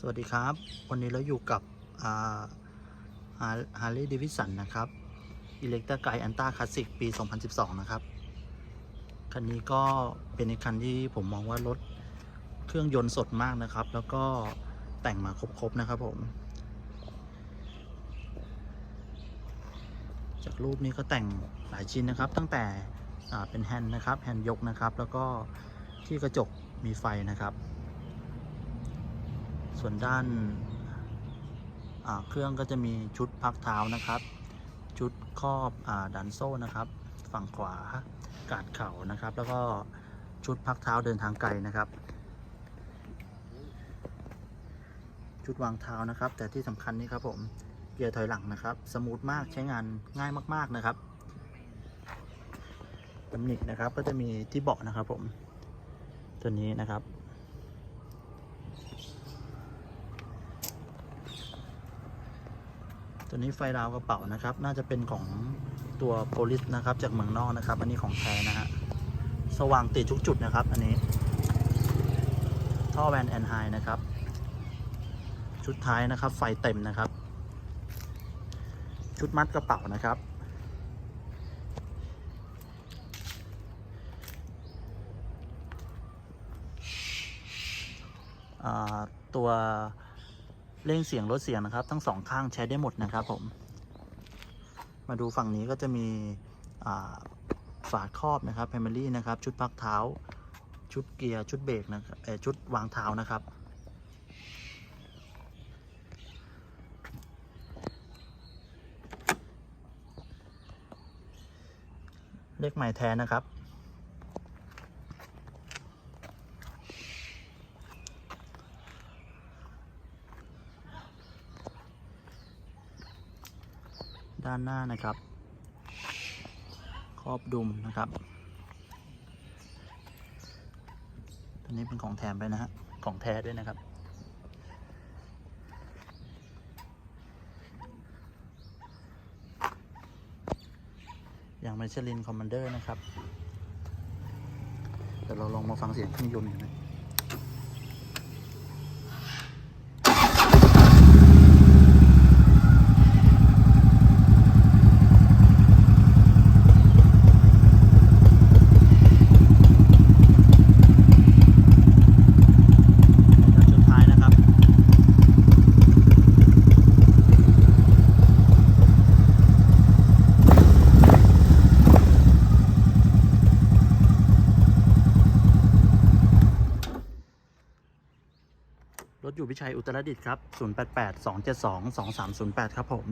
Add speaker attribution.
Speaker 1: สวัสดีครับ วันนี้เราอยู่กับฮาร์เลย์เดวิสันนะครับอิเล็กต a ไกอันต้าคลาสสิกปี 2012 นะครับ คันนี้ก็เป็นคันที่ผมมองว่ารถเครื่องยนต์สดมากนะครับ แล้วก็แต่งมาครบ ๆ นะครับผม จากรูปนี้ก็แต่งหลายชิ้นนะครับ ตั้งแต่เป็นแฮนด์นะครับ แฮนด์ยกนะครับ แล้วก็ที่กระจกมีไฟนะครับ ส่วนด้านเครื่องก็จะมีชุดพักเท้านะครับ ชุดครอบอดันโซ่นะครับ ฝั่งขวา กาดเข่านะครับ แล้วก็ชุดพักเท้าเดินทางไกลนะครับ ชุดวางเท้านะครับ แต่ที่สำคัญนี่ครับผมเกียร์ถอยหลังนะครับ สมูทมากใช้งานง่ายมาก ๆนะครับตำหนินะครับก็จะมีที่เบาะนะครับผม ตัวนี้นะครับ ตัวนี้ไฟราวกระเป๋านะครับ น่าจะเป็นของตัวโพลิสนะครับ จากเมืองนอกนะครับ อันนี้ของแท้นะฮะ สว่างติดทุกจุดนะครับ อันนี้ ท่อแวนแอนไฮนะครับ ชุดท้ายนะครับ ไฟเต็มนะครับ ชุดมัดกระเป๋านะครับอ่าตัว เร่งเสียงลดเสียงนะครับ ทั้งสองข้างใช้ได้หมดนะครับผม มาดูฝั่งนี้ก็จะมีฝาครอบนะครับ Family นะครับ ชุดพักเท้า ชุดเกียร์ ชุดเบรกนะครับชุดวางเท้านะครับ เลขหมายแท้นะครับ ด้านหน้านะครับ ครอบดุมนะครับตัวนี้เป็นของแถมไปนะฮะ ของแท้ด้วยนะครับ อย่างไมชลินคอมมานเดอร์นะครับเดี๋ยวเราลองมาฟังเสียงเครื่องยนต์กันนะ จากชุดท้ายนะครับ รถอยู่พิชัยอุตรดิตถ์ครับ 088 272 2308 ครับผม